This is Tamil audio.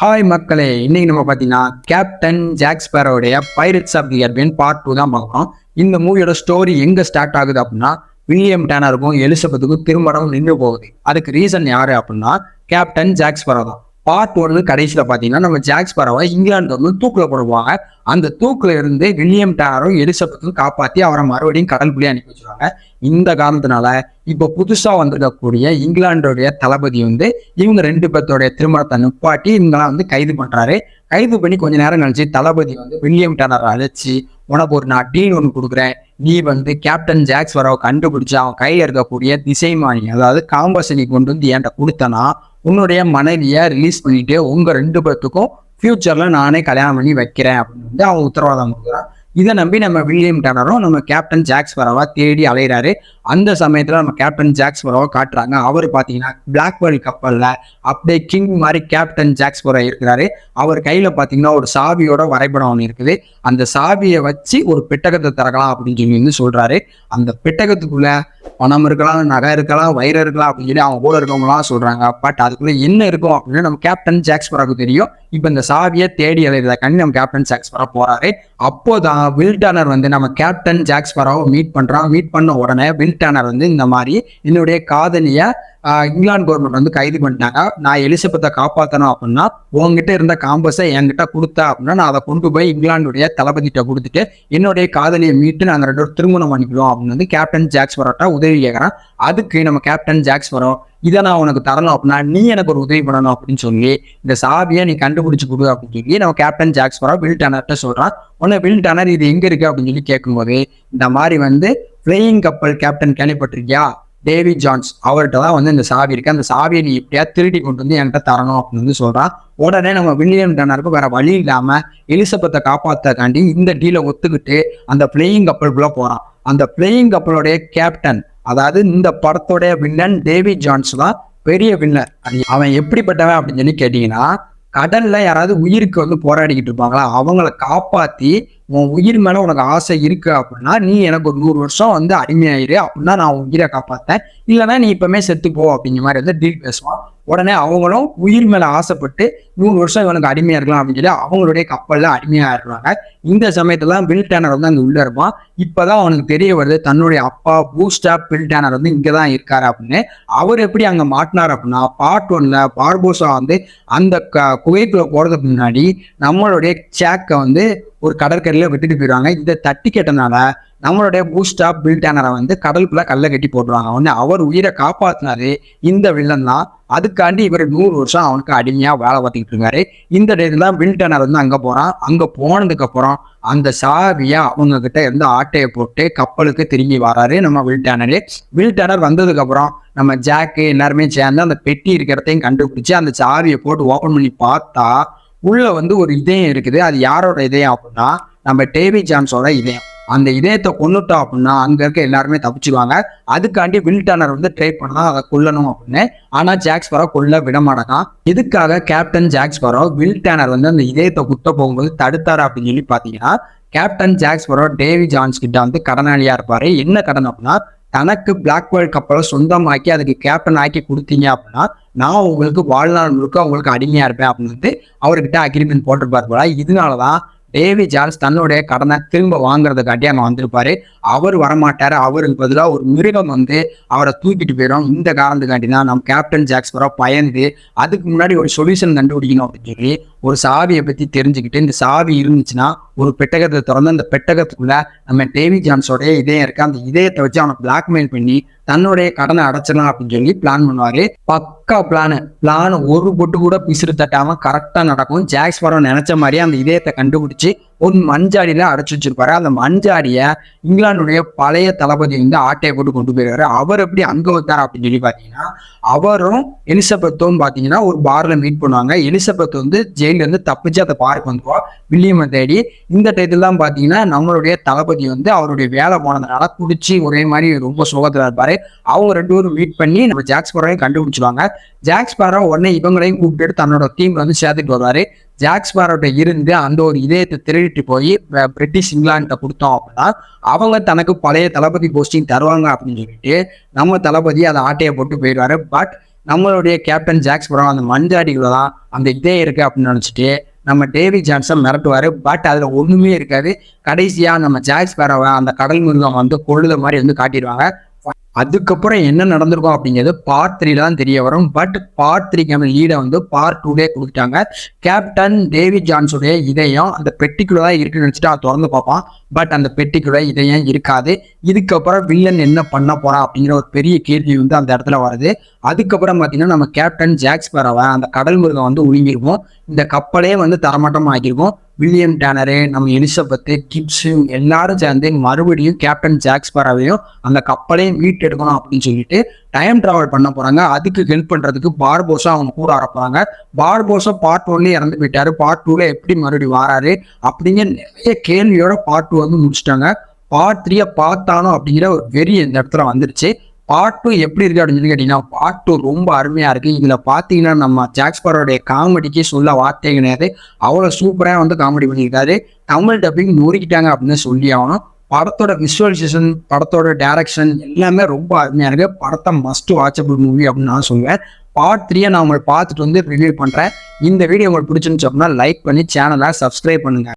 ஹாய் மக்களே. இன்னைக்கு நம்ம பார்த்தீங்கன்னா captain ஜாக்ஸ்பேரோடைய pirates of the Caribbean part two தான் பார்க்குறோம் இந்த மூவியோட ஸ்டோரி எங்கே ஸ்டார்ட் ஆகுது அப்படின்னா வில்லியம் டேனருக்கும் எலிசபெத்துக்கும் திருமணம் நின்று போகுது. அதுக்கு ரீசன் யார் அப்படின்னா கேப்டன் ஜாக்ஸ்பரோ தான். பார்ட் ஒன்று கடைசியில் பார்த்தீங்கன்னா நம்ம ஜாக்ஸ் ஜாக்ஸ்பரோவை இங்கிலாந்து வந்து தூக்கில் போடுவாங்க. அந்த தூக்கில் இருந்து வில்லியம் டேனரும் எலிசபெத்தும் காப்பாற்றி அவரை மறுபடியும் கடலுக்குள்ளேயே அனுப்பி வச்சுருவாங்க. இந்த காரணத்தினால இப்போ புதுசாக வந்திருக்கக்கூடிய இங்கிலாந்துடைய தளபதி வந்து இவங்க ரெண்டு பேர்த்தோடைய திருமணத்தை நிப்பாட்டி இவங்களாம் வந்து கைது பண்ணுறாரு கைது பண்ணி கொஞ்ச நேரம் கழிச்சு தளபதி வந்து வில்லியம் டேனர் அழைச்சி உனக்கு ஒரு நான் டீன் ஒன்று கொடுக்குறேன். நீ வந்து கேப்டன் ஜாக்ஸ் வரவை கண்டுபிடிச்சு அவன் கையில் இருக்கக்கூடிய திசைமானி அதாவது காம்பஸை நீ கொண்டு வந்து என்கிட்ட கொடுத்தனா உன்னுடைய மனைவியை ரிலீஸ் பண்ணிட்டு உங்க ரெண்டு பேர்த்துக்கும் ஃபியூச்சர்ல நானே கல்யாணம் பண்ணி வைக்கிறேன் அப்படின்னு வந்து அவன் உத்தரவாதம் கொடுக்குறான் இதை நம்பி நம்ம வில்லியம் டேனரும் நம்ம கேப்டன் ஜாக்ஸ் வரவா தேடி அலையிறாரு. அந்த சமயத்தில் நம்ம கேப்டன் ஜாக்ஸ் வரவா காட்டுறாங்க. அவர் பார்த்தீங்கன்னா பிளாக்போர்ட் கப்பலில் அப்படியே கிங் மாதிரி கேப்டன் ஜாக்ஸ் வர இருக்கிறாரு. அவர் கையில் பார்த்தீங்கன்னா ஒரு சாவியோட வரைபடம் ஒன்று இருக்குது. அந்த சாவியை வச்சு ஒரு பெட்டகத்தை திறக்கலாம் அப்படின்னு சொல்லி வந்து சொல்கிறாரு அந்த பெட்டகத்துக்குள்ளே பணம் இருக்கலாம் நகை இருக்கலாம் வயிறு இருக்கலாம் அப்படின்னு சொல்லி அவங்க கூட இருக்கவங்களாம் சொல்கிறாங்க பட் அதுக்குள்ளே என்ன இருக்கும் அப்படின்னு நம்ம கேப்டன் ஜாக்ஸ்பராக்கு தெரியும். இப்போ இந்த சாவியை தேடி அலைகிறத நம்ம கேப்டன் ஜாக்ஸ்பரா போறாரு. அப்போதான் வில்டானர் வந்து நம்ம கேப்டன் ஜாக்ஸ்பராவை மீட் பண்றான். மீட் பண்ண உடனே வில்டானர் வந்து இந்த மாதிரி என்னுடைய காதலியை இங்கிலாந்து கவர்மெண்ட் வந்து கைது பண்ணிட்டாங்க. நான் எலிசபெத்தை காப்பாற்றணும் அப்படின்னா உங்ககிட்ட இருந்த காம்பஸை என்கிட்ட கொடுத்தா அப்படின்னா நான் அதை கொண்டு போய் இங்கிலாந்துடைய தளபதிகிட்ட கொடுத்துட்டு என்னுடைய காதலியை மீட்டு நாங்கள் ரெண்டு பேரும் திருமணம் பண்ணிக்கிறோம் அப்படின்னு வந்து கேப்டன் ஜாக்ஸ் வரோட்டா உதவி கேட்குறேன் அதுக்கு நம்ம கேப்டன் ஜாக்ஸ் வரோம். இதை நான் உனக்கு தரணும் அப்படின்னா நீ எனக்கு ஒரு உதவி பண்ணணும் அப்படின்னு சொல்லி இந்த சாவியை நீ கண்டுபிடிச்சு கொடு அப்படின்னு சொல்லி நம்ம கேப்டன் ஜாக்ஸ் வரோம். வில் டனர்கிட்ட சொல்கிறான் உடனே வில் டனர் இது எங்கே இருக்கு அப்படின்னு சொல்லி கேட்கும்போது இந்த மாதிரி வந்து ஃப்ளையிங் கப்பல் கேப்டன் கேள்விப்பட்டிருக்கியா? டேவி ஜான்ஸ் அவர்கிட்ட தான் வந்து இந்த சாவி இருக்கு. அந்த சாவியை நீ எப்படியா திருடி கொண்டு வந்து என்கிட்ட தரணும் அப்படின்னு வந்து சொல்றான். உடனே நம்ம வில்லியம் டனருக்கு வேற வழி இல்லாம எலிசபெத்தை காப்பாத்தக்காண்டி இந்த டீலை ஒத்துக்கிட்டு அந்த பிளேயிங் கப்பலுக்குள்ள போறான். அந்த பிளேயிங் கப்பலுடைய கேப்டன் அதாவது இந்த படத்தோடைய வில்லன் டேவி ஜான்ஸ் தான் பெரிய வில்லன் அது அவன் எப்படிப்பட்டவன் அப்படின்னு சொல்லி கேட்டீங்கன்னா கடல்ல யாராவது உயிருக்கு வந்து போராடிக்கிட்டு இருப்பாங்களா? அவங்கள காப்பாத்தி உன் உயிர் மேல உனக்கு ஆசை இருக்கு அப்படின்னா நீ எனக்கு ஒரு நூறு வருஷம் வந்து அடிமையாயிரு அப்படின்னா நான் உன் உயிரை காப்பாத்தேன். இல்லைன்னா நீ இப்பவுமே செத்து போ அப்படிங்கிற மாதிரி வந்து டீல் பேசுவான். உடனே அவங்களும் உயிர் மேல ஆசைப்பட்டு நூறு வருஷம் இவனுக்கு அடிமையா இருக்கலாம் அப்படின்னு சொல்லி அவங்களுடைய கப்பல்ல அடிமையா இருக்காங்க இந்த சமயத்துல தான் பில் டேனர் வந்து அங்க உள்ள இருப்பான். இப்பதான் அவனுக்கு தெரிய வருது தன்னுடைய அப்பா பூஸ்டா பில் டேனர் வந்து இங்கதான் இருக்காரு அப்படின்னு. அவர் எப்படி அங்க மாட்டினார் அப்படின்னா பார்ட் ஒன்ல பார்போசா வந்து அந்த க குகைக்குள்ள போறதுக்கு முன்னாடி நம்மளுடைய சேக்கை வந்து ஒரு கடற்கரையில விட்டுட்டு போயிடுவாங்க. இதை தட்டி கேட்டனால நம்மளுடைய பூஸ்டா பில்டேனரை வந்து கடலுக்குள்ள கல்லை கட்டி போட்டுருவாங்க. வந்து அவர் உயிரை காப்பாத்தினாரு இந்த வில்லன் தான். அதுக்காண்டி இவர் நூறு வருஷம் அவனுக்கு அடிமையா வேலை பார்த்துக்கிட்டு இருக்காரு. இந்த டேட்டில் தான் பில் டேனர் வந்து அங்க போறான். அங்க போனதுக்கு அப்புறம் அந்த சாவியா அவங்க கிட்ட இருந்து ஆட்டையை போட்டு கப்பலுக்கு திரும்பி வராரு நம்ம வில் டேனரு வில் டேனர் வந்ததுக்கு அப்புறம் நம்ம ஜாக்கு எல்லாருமே சேர்ந்து அந்த பெட்டி இருக்கிறதையும் கண்டுபிடிச்சு அந்த சாவியை போட்டு ஓபன் பண்ணி பார்த்தா உள்ள வந்து ஒரு இதயம் இருக்குது. அது யாரோட இதயம் அப்படின்னா நம்ம டேவி ஜான்ஸோட இதயம். அந்த இதயத்தை கொன்னுட்டோம் அப்படின்னா அங்க இருக்க எல்லாருமே தப்பிச்சுவாங்க அதுக்காண்டி வில் டர்னர் வந்து ட்ரை பண்ணா அதை கொல்லணும் அப்படின்னு. ஆனா ஜாக்ஸ் பரோ கொல்ல விட மாட்டான்? இதுக்காக captain Jack Sparrow Will Turner வந்து அந்த இதயத்தை குத்த போகும்போது தடுத்தாரு அப்படின்னு சொல்லி பாத்தீங்கன்னா captain Jack Sparrow Davy Jones கிட்ட வந்து கடனாளியா இருப்பாரு. என்ன கடன் அப்படின்னா தனக்கு பிளாக் வேர்ல்ட் கப்பலை சொந்தமாக்கி அதுக்கு கேப்டன் ஆக்கி கொடுத்தீங்க அப்படின்னா நான் உங்களுக்கு வாழ்நாள் முழுக்க உங்களுக்கு அடிமையாக இருப்பேன் அப்படின்னு வந்து அவர்கிட்ட அக்ரிமெண்ட் போட்டிருப்பார் போல. இதனாலதான் டேவி ஜார்ஸ் தன்னுடைய கடனை திரும்ப வாங்குறதுக்காட்டி அங்கே வந்திருப்பாரு. அவர் வரமாட்டார். அவருக்கு பதிலாக ஒரு மிருகம் வந்து அவரை தூக்கிட்டு போயிடும். இந்த காரணத்துக்காண்டி தான் நம்ம கேப்டன் ஜாக்ஸ்பரா பயந்து அதுக்கு முன்னாடி ஒரு சொல்யூஷன் கண்டுபிடிக்கணும் அப்படின்னு சொல்லி ஒரு சாவியை பற்றி தெரிஞ்சுக்கிட்டு இந்த சாவி இருந்துச்சுன்னா ஒரு பெட்டகத்தை திறந்து அந்த பெட்டகத்துக்குள்ள நம்ம டேவி ஜான்ஸோடைய இதயம் இருக்கு. அந்த இதயத்தை வச்சு அவனை பிளாக்மெயில் பண்ணி தன்னுடைய கடனை அடைச்சிடலாம் அப்படின்னு சொல்லி பிளான் பண்ணுவாரு. பக்கா பிளானு பிளான் ஒரு பொட்டு கூட பிசுறு தட்டாம கரெக்டாக நடக்கும். ஜாக்ஸ் பரம் நினைச்ச மாதிரியே அந்த இதயத்தை கண்டுபிடிச்சு ஒரு மஞ்சாடியில அடைச்சி வச்சிருப்பாரு. அந்த மஞ்சாடிய இங்கிலாந்துடைய பழைய தளபதி வந்து ஆட்டையை போட்டு கொண்டு போயிருக்காரு. அவர் எப்படி அங்க வந்தார் அப்படின்னு சொல்லி பாத்தீங்கன்னா அவரும் எலிசபெத்தும் பாத்தீங்கன்னா ஒரு பார்ல மீட் பண்ணுவாங்க. எலிசபெத் வந்து ஜெயில இருந்து தப்பிச்சு அந்த பார்க் வந்துருவா. வில்லியமை தேடி. இந்த டைத்துல தான் பாத்தீங்கன்னா நம்மளுடைய தளபதி வந்து அவருடைய வேலை போனதுனால குடிச்சு ஒரே மாதிரி ரொம்ப சுகத்துல இருப்பாரு. அவங்க ரெண்டு பேரும் மீட் பண்ணி நம்ம ஜாக்ஸ் பரோவையும் கண்டுபிடிச்சிருவாங்க. ஜாக்ஸ் பாரோ உடனே இவங்களையும் கூப்பிட்டு தன்னோட டீம்ல வந்து சேர்த்துட்டு வருவாரு. ஜாக்ஸ் பாரோட்ட இருந்து அந்த ஒரு இதயத்தை திருடிட்டு போய் பிரிட்டிஷ் இங்கிலாண்ட கொடுத்தோம் அப்படின்னா அவங்க தனக்கு பழைய தளபதி போஸ்டிங் தருவாங்க அப்படின்னு சொல்லிட்டு நம்ம தளபதி அதை ஆட்டையை போட்டு போயிடுவாரு. பட் நம்மளுடைய கேப்டன் ஜாக்ஸ் பரோ அந்த மஞ்சாடிகளை தான் அந்த இதே இருக்கு அப்படின்னு நினச்சிட்டு நம்ம டேவி ஜான்சன் மிரட்டுவார். பட் அதில் ஒன்றுமே இருக்காது. கடைசியாக நம்ம ஜாக்ஸ் பேரவை அந்த கடல் மிருகம் வந்து கொள்ளுத மாதிரி வந்து காட்டிடுவாங்க. அதுக்கப்புறம் என்ன நடந்திருக்கும் அப்படிங்கிறது பார்ட் த்ரீ தான் தெரிய வரும். பட் பார்ட் த்ரீக்கான லீடை வந்து பார்ட் டூலே கொடுத்துட்டாங்க. கேப்டன் டேவிட் ஜான்ஸுடைய இதயம் அந்த பெட்டிக்குள்ள தான் இருக்குன்னு நினச்சிட்டு அதை திறந்து பார்ப்பான். பட் அந்த பெட்டிக்குள்ள இதயம் இருக்காது. இதுக்கப்புறம் வில்லன் என்ன பண்ண போறா அப்படிங்கிற ஒரு பெரிய கேள்வி வந்து அந்த இடத்துல வருது. அதுக்கப்புறம் பார்த்தீங்கன்னா நம்ம கேப்டன் ஜாக்ஸ் பறவை அந்த கடல் மிருகம் வந்து உழுங்கிருக்கும் இந்த கப்பலே வந்து தரமட்டம் ஆகியிருக்கும் வில்லியம் டேனரு நம்ம எலிசபெத்து கிப்ஸு எல்லாரும் சேர்ந்து மறுபடியும் கேப்டன் ஜாக்ஸ் பரவையும் அந்த கப்பலையும் மீட்டெடுக்கணும் அப்படின்னு சொல்லிட்டு டைம் டிராவல் பண்ண போறாங்க. அதுக்கு ஹெல்ப் பண்றதுக்கு பார்போஸா அவங்க கூட வரப்போறாங்க பார்போஸா பார்ட் ஒன்லயே இறந்து போயிட்டாரு. பார்ட் டூல எப்படி மறுபடியும் வராரு அப்படிங்கிற நிறைய கேள்வியோட பார்ட் டூ வந்து முடிச்சிட்டாங்க. பார்ட் த்ரீயை பார்த்தானோ அப்படிங்கிற ஒரு வெறி இந்த இடத்துல வந்துருச்சு. பார்ட் டூ எப்படி இருக்கு அப்படின்னு சொல்லி கேட்டீங்கன்னா பார்ட் டூ ரொம்ப அருமையா இருக்கு. இதுல பாத்தீங்கன்னா நம்ம ஜாக்ஸ்பரோடைய காமெடிக்கு சொல்ல வார்த்தை கிடையாது. அவ்வளோ சூப்பரா வந்து காமெடி பண்ணியிருக்காரு. தமிழ் டப்பிங் நொறுக்கிட்டாங்க அப்படின்னு சொல்லி ஆகணும். படத்தோட விஷுவலைசேஷன் படத்தோட டைரக்ஷன் எல்லாமே ரொம்ப அருமையாக இருக்குது படத்தை மஸ்ட் வாட்சபிள் மூவி அப்படின்னு நான் சொல்லுவேன். பார்ட் த்ரீயை நான் உங்களை பார்த்துட்டு வந்து ரிவ்யூ பண்ணுறேன் இந்த வீடியோ உங்களுக்கு பிடிச்சிருந்துச்சு அப்படின்னா லைக் பண்ணி சேனலை சப்ஸ்கிரைப் பண்ணுங்க.